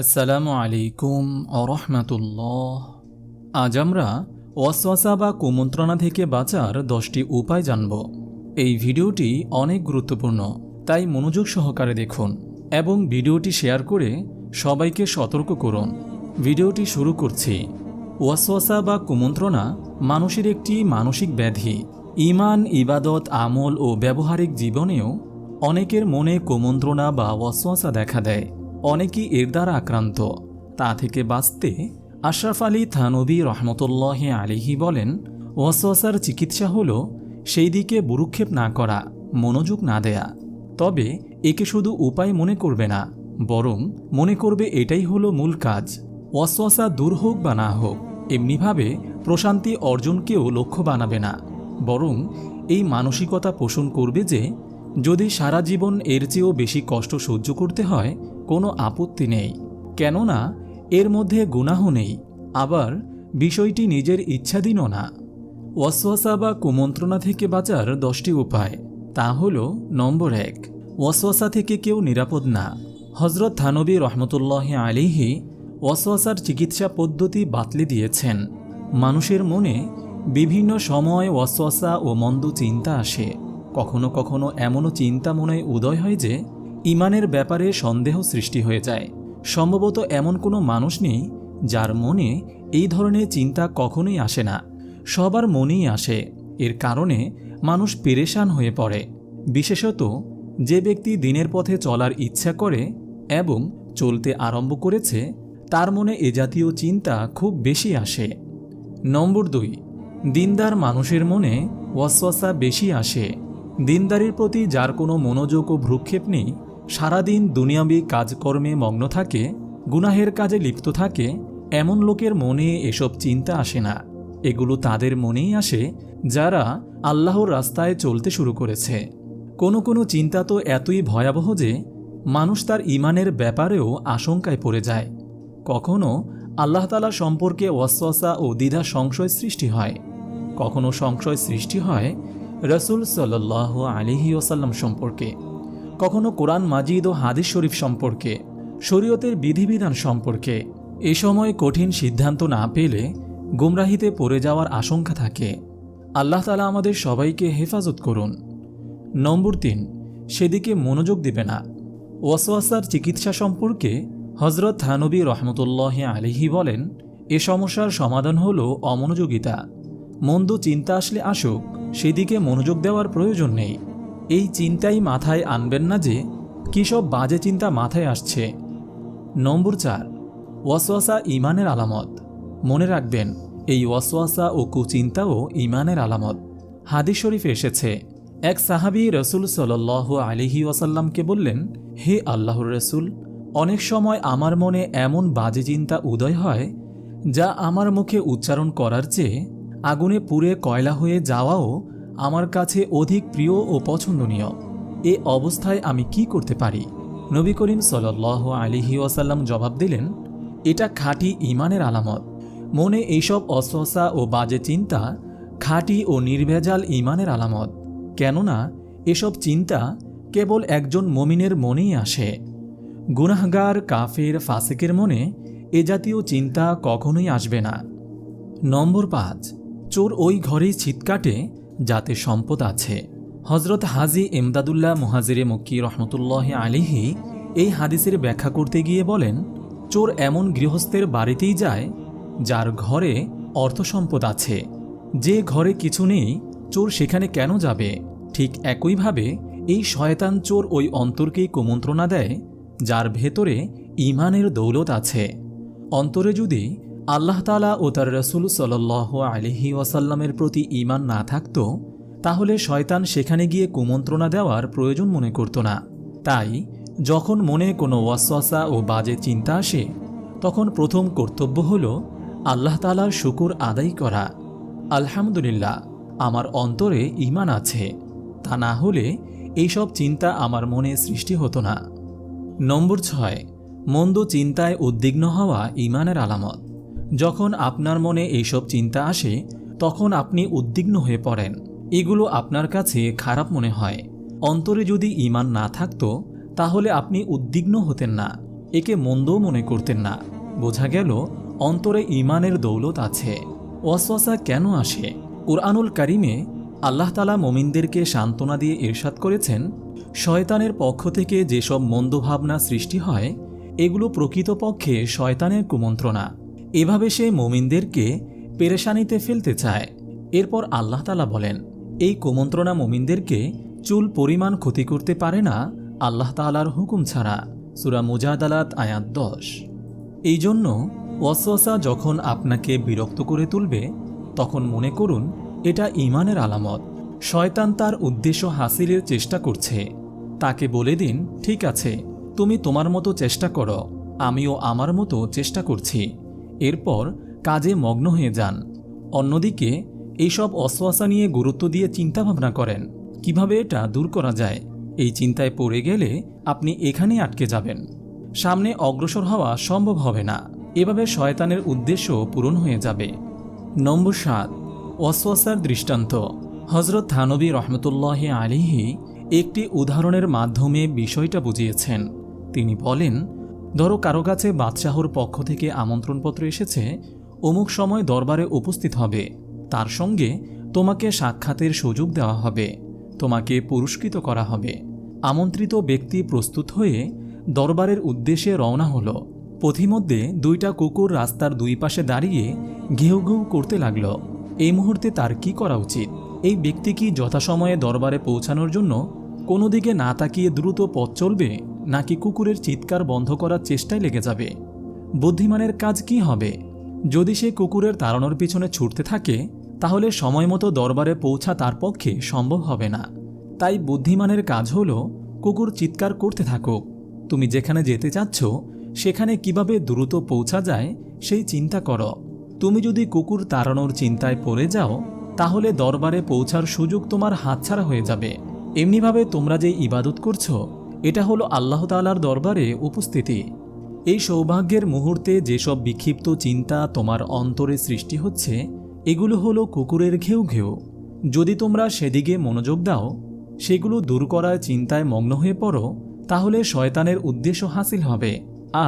আসসালামু আলাইকুম আরহামাতুল্লাহ আজ আমরা ওয়াসওয়াসা বা কুমন্ত্রণা থেকে বাঁচার দশটি উপায় জানব। এই ভিডিওটি অনেক গুরুত্বপূর্ণ, তাই মনোযোগ সহকারে দেখুন এবং ভিডিওটি শেয়ার করে সবাইকে সতর্ক করুন। ভিডিওটি শুরু করছি। ওয়াসওয়াসা বা কুমন্ত্রণা মানুষের একটি মানসিক ব্যাধি। ইমান ইবাদত, আমল ও ব্যবহারিক জীবনেও অনেকের মনে কুমন্ত্রণা বা ওয়াসওয়াসা দেখা দেয়। অনেকেই এর দ্বারা আক্রান্ত। তা থেকে বাঁচতে আশরাফ আলী থানবী রহমতুল্লাহ আলিহি বলেন, ওয়াসওয়াসার চিকিৎসা হল সেই দিকে বুরুক্ষেপ না করা, মনোযোগ না দেয়া। তবে একে শুধু উপায় মনে করবে না, বরং মনে করবে এটাই হলো মূল কাজ। ওয়াসওয়াসা দূর হোক বা না হোক, এমনিভাবে প্রশান্তি অর্জনকেও লক্ষ্য বানাবে না। বরং এই মানসিকতা পোষণ করবে যে, যদি সারা জীবন এর চেয়েও বেশি কষ্ট সহ্য করতে হয় কোনো আপত্তি নেই। কেননা, এর মধ্যে গুনাহ নেই। আবার, বিষয়টি নিজের ইচ্ছাধীনও না। ওয়াসওয়াসা বা কুমন্ত্রণা থেকে বাঁচার দশটি উপায়। তা হল, নম্বর এক, ওয়াসওয়াসা থেকে কেউ নিরাপদ না। হজরত থানবী রহমতুল্লাহ আলিহি ওয়াসওয়াসার চিকিৎসা পদ্ধতি বাতলে দিয়েছেন। মানুষের মনে বিভিন্ন সময় ওয়াসওয়াসা ও মন্দ চিন্তা আসে। কখনো কখনো এমনও চিন্তা মনে উদয় হয় যে ইমানের ব্যাপারে সন্দেহ সৃষ্টি হয়ে যায়। সম্ভবত এমন কোনো মানুষ নেই যার মনে এই ধরনের চিন্তা কখনোই আসে না। সবার মনেই আসে। এর কারণে মানুষ পেরেশান হয়ে পড়ে। বিশেষত যে ব্যক্তি দিনের পথে চলার ইচ্ছা করে এবং চলতে আরম্ভ করেছে, তার মনে এ জাতীয় চিন্তা খুব বেশি আসে। নম্বর দুই, দিনদার মানুষের মনে ওয়াসওয়াসা বেশি আসে। দিনদারির প্রতি যার কোনো মনোযোগ ও ভ্রুক্ষেপ নেই সারাদিন দুনিয়াবী কাজকর্মে মগ্ন থাকে, গুনাহের কাজে লিপ্ত থাকে, এমন লোকের মনে এসব চিন্তা আসে না। এগুলো তাদের মনেই আসে, যারা আল্লাহর রাস্তায় চলতে শুরু করেছে। কোনো কোনো চিন্তা তো এতই ভয়াবহ যে, মানুষ তার ইমানের ব্যাপারেও আশঙ্কায় পড়ে যায়। কখনো আল্লাহ তালা সম্পর্কে ওয়াসওয়াসা ও দ্বিধা সংশয় সৃষ্টি হয়। কখনো সংশয় সৃষ্টি হয় রসুল সাল্লাহ আলিহি ওসাল্লাম সম্পর্কে। কখনো কোরআন মাজিদ ও হাদিস শরীফ সম্পর্কে, শরীয়তের বিধিবিধান সম্পর্কে এ সময় কঠিন সিদ্ধান্ত না পেলে গুমরাহিতে পড়ে যাওয়ার আশঙ্কা থাকে। আল্লাহ তালা আমাদের সবাইকে হেফাজত করুন। নম্বর তিন, সেদিকে মনোযোগ দিবে না। ওয়াসওয়াসার চিকিৎসা সম্পর্কে হজরত থানবী রহমতুল্লাহ আলিহি বলেন, এ সমস্যার সমাধান হল অমনোযোগিতা। মন্দ চিন্তা আসলে আসুক, সেদিকে মনোযোগ দেওয়ার প্রয়োজন নেই। এই চিন্তাই মাথায় আনবেন না যে কী সব বাজে চিন্তা মাথায় আসছে। নম্বর চার, ওয়াসওয়াসা ইমানের আলামত। মনে রাখবেন, এই ওয়াসওয়াসা ও কুচিন্তাও ইমানের আলামত। হাদিস শরীফে এসেছে, এক সাহাবি রসুল সাল আলিহি ওয়াসাল্লামকে বললেন, হে আল্লাহর রসুল, অনেক সময় আমার মনে এমন বাজে চিন্তা উদয় হয়, যা আমার মুখে উচ্চারণ করার চেয়ে আগুনে পুড়ে কয়লা হয়ে যাওয়াও আমার কাছে অধিক প্রিয় ও পছন্দনীয়। এ অবস্থায় আমি কি করতে পারি? নবী করিম সাল আলিহি ওয়াসাল্লাম জবাব দিলেন, এটা খাঁটি ইমানের আলামত। মনে এইসব অসহসা ও বাজে চিন্তা খাঁটি ও নির্ভেজাল ইমানের আলামত। কেননা, এসব চিন্তা কেবল একজন মমিনের মনেই আসে। গুনাহগার, কাফের, ফাসেকের মনে এ জাতীয় চিন্তা কখনোই আসবে না। নম্বর পাঁচ, চোর ওই ঘরেই ছিট কাটে যাতে সম্পদ আছে। হজরত হাজি এমদাদুল্লাহ মুহাজিরে মক্কি রহমতুল্লাহ আলিহি এই হাদিসের ব্যাখ্যা করতে গিয়ে বলেন, চোর এমন গৃহস্থের বাড়িতেই যায়, যার ঘরে অর্থ সম্পদ আছে। যে ঘরে কিছু নেই, চোর সেখানে কেন যাবে? ঠিক একইভাবে এই শয়তান চোর ওই অন্তরকেই কুমন্ত্রণা দেয়, যার ভেতরে ইমানের দৌলত আছে। অন্তরে যদি আল্লাহ তালা ও তার রসুল সাল আলিহি ওয়াসাল্লামের প্রতি ইমান না থাকত, তাহলে শয়তান সেখানে গিয়ে কুমন্ত্রণা দেওয়ার প্রয়োজন মনে করত না। তাই, যখন মনে কোনো ওয়াসওয়াসা ও বাজে চিন্তা আসে, তখন প্রথম কর্তব্য হল আল্লাহ তালার শুকুর আদায় করা। আলহামদুলিল্লাহ, আমার অন্তরে ইমান আছে, তা না হলে এইসব চিন্তা আমার মনে সৃষ্টি হতো না। নম্বর ছয়, মন্দ চিন্তায় উদ্বিগ্ন হওয়া ইমানের আলামত। যখন আপনার মনে এইসব চিন্তা আসে, তখন আপনি উদ্বিগ্ন হয়ে পড়েন। এগুলো আপনার কাছে খারাপ মনে হয়। অন্তরে যদি ইমান না থাকতো, তাহলে আপনি উদ্বিগ্ন হতেন না। একে মন্দও মনে করতেন না। বোঝা গেল, অন্তরে ইমানের দৌলত আছে। ওয়াসওয়াসা কেন আসে? কোরআনুল কারিমে আল্লাহ তালা মোমিনদেরকে সান্ত্বনা দিয়ে ইরশাদ করেছেন, শয়তানের পক্ষ থেকে যেসব মন্দ ভাবনা সৃষ্টি হয়, এগুলো প্রকৃতপক্ষে শয়তানের কুমন্ত্রণা। এভাবে সে মোমিনদেরকে পেরেশানিতে ফেলতে চায়। এরপর আল্লাহ তালা বলেন, এই কুমন্ত্রণা মোমিনদেরকে চুল পরিমাণ ক্ষতি করতে পারে না, আল্লাহ তালার হুকুম ছাড়া। সুরা মুজাদালাত আয়াত দশ। এই জন্য ওয়াসওয়াসা যখন আপনাকে বিরক্ত করে তুলবে, তখন মনে করুন, এটা ইমানের আলামত। শয়তান তার উদ্দেশ্য হাসিলের চেষ্টা করছে। তাকে বলে দিন, ঠিক আছে, তুমি তোমার মতো চেষ্টা করো, আমিও আমার মতো চেষ্টা করছি। এরপর কাজে মগ্ন হয়ে যান। অন্যদিকে, এইসব অশ্বাসা নিয়ে গুরুত্ব দিয়ে চিন্তাভাবনা করেন, কীভাবে এটা দূর করা যায়? এই চিন্তায় পড়ে গেলে আপনি এখানেই আটকে যাবেন। সামনে অগ্রসর হওয়া সম্ভব হবে না। এভাবে শয়তানের উদ্দেশ্য পূরণ হয়ে যাবে। নম্বর সাত ওয়াসওয়াসার দৃষ্টান্ত। হজরত থানবী রহমতুল্লাহ আলিহি একটি উদাহরণের মাধ্যমে বিষয়টা বুঝিয়েছেন। তিনি বলেন ধরো কারও কাছে বাদশাহর পক্ষ থেকে আমন্ত্রণপত্র এসেছে, অমুক সময় দরবারে উপস্থিত হবে। তার সঙ্গে তোমাকে সাক্ষাতের সুযোগ দেওয়া হবে। তোমাকে পুরস্কৃত করা হবে। আমন্ত্রিত ব্যক্তি প্রস্তুত হয়ে দরবারের উদ্দেশ্যে রওনা হল। পথিমধ্যে দুইটা কুকুর রাস্তার দুই পাশে দাঁড়িয়ে ঘেউ ঘেউ করতে লাগল। এই মুহূর্তে তার কি করা উচিত? এই ব্যক্তি কি যথাসময়ে দরবারে পৌঁছানোর জন্য কোনো দিকে না তাকিয়ে দ্রুত পথ চলবে? নাকি কুকুরের চিৎকার বন্ধ করার চেষ্টায় লেগে যাবে? বুদ্ধিমানের কাজ কি হবে? যদি সে কুকুরের তাড়ানোর পিছনে ছুটতে থাকে, তাহলে সময় মতো দরবারে পৌঁছা তার পক্ষে সম্ভব হবে না। তাই বুদ্ধিমানের কাজ হলো কুকুর চিৎকার করতে থাকুক। তুমি যেখানে যেতে চাচ্ছ, সেখানে কীভাবে দ্রুত পৌঁছা যায়, সেই চিন্তা করো। তুমি যদি কুকুর তাড়ানোর চিন্তায় পড়ে যাও, তাহলে দরবারে পৌঁছার সুযোগ তোমার হাতছাড়া হয়ে যাবে। এমনিভাবে তোমরা যে ইবাদত করছ এটা হলো আল্লাহ তালার দরবারে উপস্থিতি। এই সৌভাগ্যের মুহূর্তে যেসব বিক্ষিপ্ত চিন্তা তোমার অন্তরে সৃষ্টি হচ্ছে, এগুলো হলো কুকুরের ঘেউ ঘেউ। যদি তোমরা সেদিকে মনোযোগ দাও, সেগুলো দূর করার চিন্তায় মগ্ন হয়ে পড়ো, তাহলে শয়তানের উদ্দেশ্য হাসিল হবে,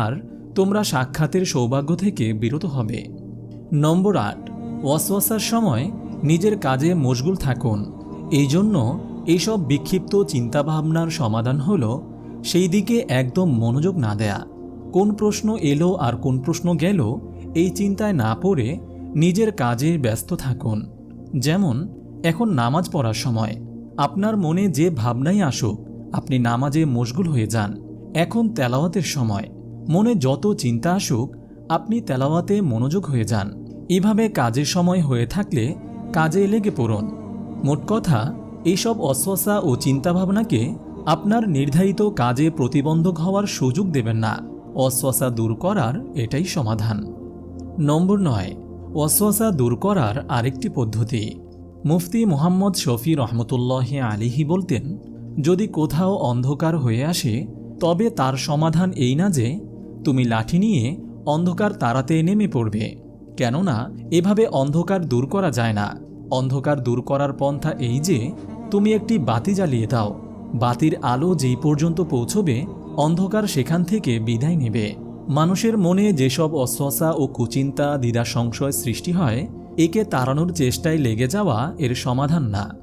আর তোমরা সাক্ষাতের সৌভাগ্য থেকে বিরত হবে। নম্বর আট, ওয়াসওয়াসার সময় নিজের কাজে মশগুল থাকুন। এই জন্য এইসব বিক্ষিপ্ত চিন্তাভাবনার সমাধান হল, সেই দিকে একদম মনোযোগ না দেয়া। কোন প্রশ্ন এলো আর কোন প্রশ্ন গেল, এই চিন্তায় না পড়ে নিজের কাজে ব্যস্ত থাকুন। যেমন, এখন নামাজ পড়ার সময়। আপনার মনে যে ভাবনাই আসুক, আপনি নামাজে মশগুল হয়ে যান। এখন তেলাওয়াতের সময়। মনে যত চিন্তা আসুক, আপনি তেলাওয়াতে মনোযোগ হয়ে যান। এভাবে কাজের সময় হয়ে থাকলে কাজে লেগে পড়ুন। মোট কথা এইসব অশ্বাসা ও চিন্তাভাবনাকে আপনার নির্ধারিত কাজে প্রতিবন্ধক হওয়ার সুযোগ দেবেন না। অশ্বাসা দূর করার এটাই সমাধান। নম্বর নয় অশ্বাসা দূর করার আরেকটি পদ্ধতি। মুফতি মোহাম্মদ শফি রহমতুল্লাহ আলিহি বলতেন, যদি কোথাও অন্ধকার হয়ে আসে, তবে তার সমাধান এই না যে, তুমি লাঠি নিয়ে অন্ধকার তাড়াতে নেমে পড়বে। কেননা, এভাবে অন্ধকার দূর করা যায় না। অন্ধকার দূর করার পন্থা এই যে তুমি একটি বাতি জ্বালিয়ে দাও। বাতির আলো যেই পর্যন্ত পৌঁছবে, অন্ধকার সেখান থেকে বিদায় নেবে। মানুষের মনে যেসব অশ্বাসা ও কুচিন্তা, দ্বিধা, সংশয় সৃষ্টি হয়, একে তাড়ানোর চেষ্টায় লেগে যাওয়া এর সমাধান না।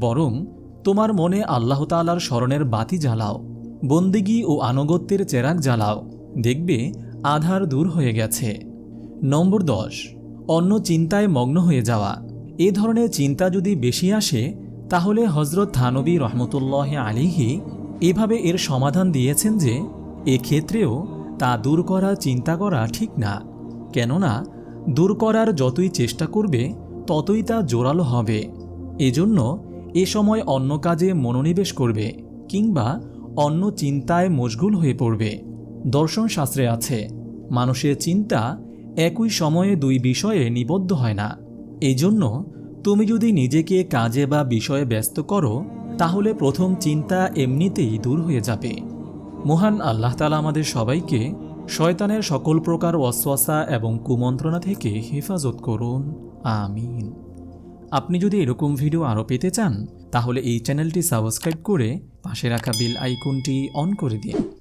বরং, তোমার মনে আল্লাহ তালার স্মরণের বাতি জ্বালাও, বন্দিগি ও আনুগত্যের চেরাক জ্বালাও। দেখবে, আধার দূর হয়ে গেছে। নম্বর দশ, অন্য চিন্তায় মগ্ন হয়ে যাওয়া। এ ধরনের চিন্তা যদি বেশি আসে তাহলে হজরত থানবী রহমতুল্লাহ আলিহি এভাবে এর সমাধান দিয়েছেন যে, এক্ষেত্রেও তা দূর করা চিন্তা করা ঠিক না। কেননা, দূর করার যতই চেষ্টা করবে, ততই তা জোরালো হবে। এজন্য এ সময় অন্য কাজে মনোনিবেশ করবে, কিংবা অন্য চিন্তায় মশগুল হয়ে পড়বে। দর্শন শাস্ত্রে আছে, মানুষের চিন্তা একই সময়ে দুই বিষয়ে নিবদ্ধ হয় না। এই জন্য তুমি যদি নিজেকে কাজে বা বিষয়ে ব্যস্ত করো, তাহলে প্রথম চিন্তা এমনিতেই দূর হয়ে যাবে। মহান আল্লাহ তালা আমাদের সবাইকে শয়তানের সকল প্রকার অশ্বাসা এবং কুমন্ত্রণা থেকে হেফাজত করুন। আমিন। আপনি যদি এরকম ভিডিও আরও পেতে চান, তাহলে এই চ্যানেলটি সাবস্ক্রাইব করে পাশে রাখা বেল আইকনটি অন করে দিন।